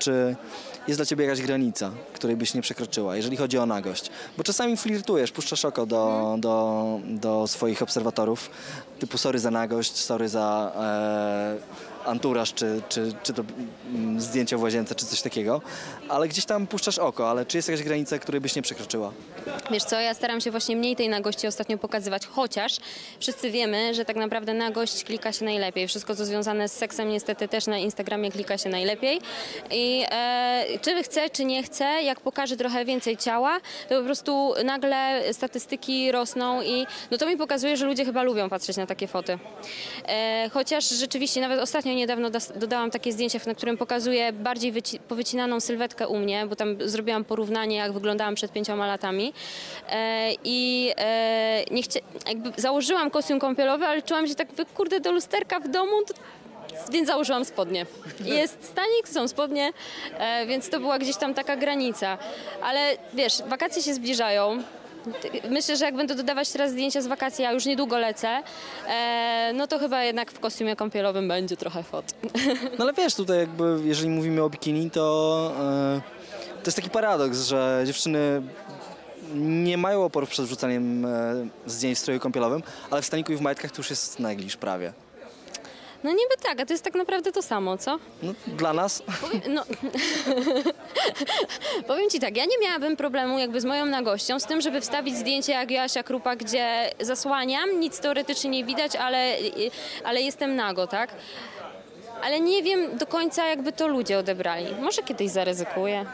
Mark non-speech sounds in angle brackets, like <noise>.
czy jest dla ciebie jakaś granica, której byś nie przekroczyła, jeżeli chodzi o nagość. Bo czasami flirtujesz, puszczasz oko do, do, do swoich obserwatorów, typu sorry za nagość, sorry za e, anturaż, czy, czy, czy to mm, zdjęcia w łazience, czy coś takiego, ale gdzieś tam puszczasz oko, ale czy jest jakaś granica, której byś nie przekroczyła? Wiesz co, ja staram się właśnie mniej tej nagości ostatnio pokazywać, chociaż wszyscy wiemy, że tak naprawdę nagość klika się najlepiej. Wszystko, co związane z seksem, niestety też na Instagramie klika się najlepiej. I e, czy chcę, czy nie chcę, jak pokażę trochę więcej ciała, to po prostu nagle statystyki rosną i no to mi pokazuje, że ludzie chyba lubią patrzeć na takie foty. E, chociaż rzeczywiście, nawet ostatnio niedawno dodałam takie zdjęcie, na którym pokazuję bardziej wyci- powycinaną sylwetkę u mnie, bo tam zrobiłam porównanie, jak wyglądałam przed pięcioma latami. E, I e, nie jakby założyłam kostium kąpielowy, ale czułam się tak, kurde, do lusterka w domu, więc założyłam spodnie. Jest stanik, są spodnie, e, więc to była gdzieś tam taka granica. Ale wiesz, wakacje się zbliżają. Myślę, że jak będę dodawać teraz zdjęcia z wakacji, a już niedługo lecę, e, no to chyba jednak w kostiumie kąpielowym będzie trochę fot. <laughs> No ale wiesz, tutaj jakby, jeżeli mówimy o bikini, to e, to jest taki paradoks, że dziewczyny nie mają oporów przed wrzucaniem e, zdjęć w stroju kąpielowym, ale w staniku i w majtkach to już jest negliż prawie. No niby tak, a to jest tak naprawdę to samo, co? No, dla nas Powiem, no, <laughs> powiem Ci tak, ja nie miałabym problemu jakby z moją nagością, z tym, żeby wstawić zdjęcie jak Joasia Krupa, gdzie zasłaniam, nic teoretycznie nie widać, ale, ale jestem nago, tak? Ale nie wiem do końca, jakby to ludzie odebrali. Może kiedyś zaryzykuję.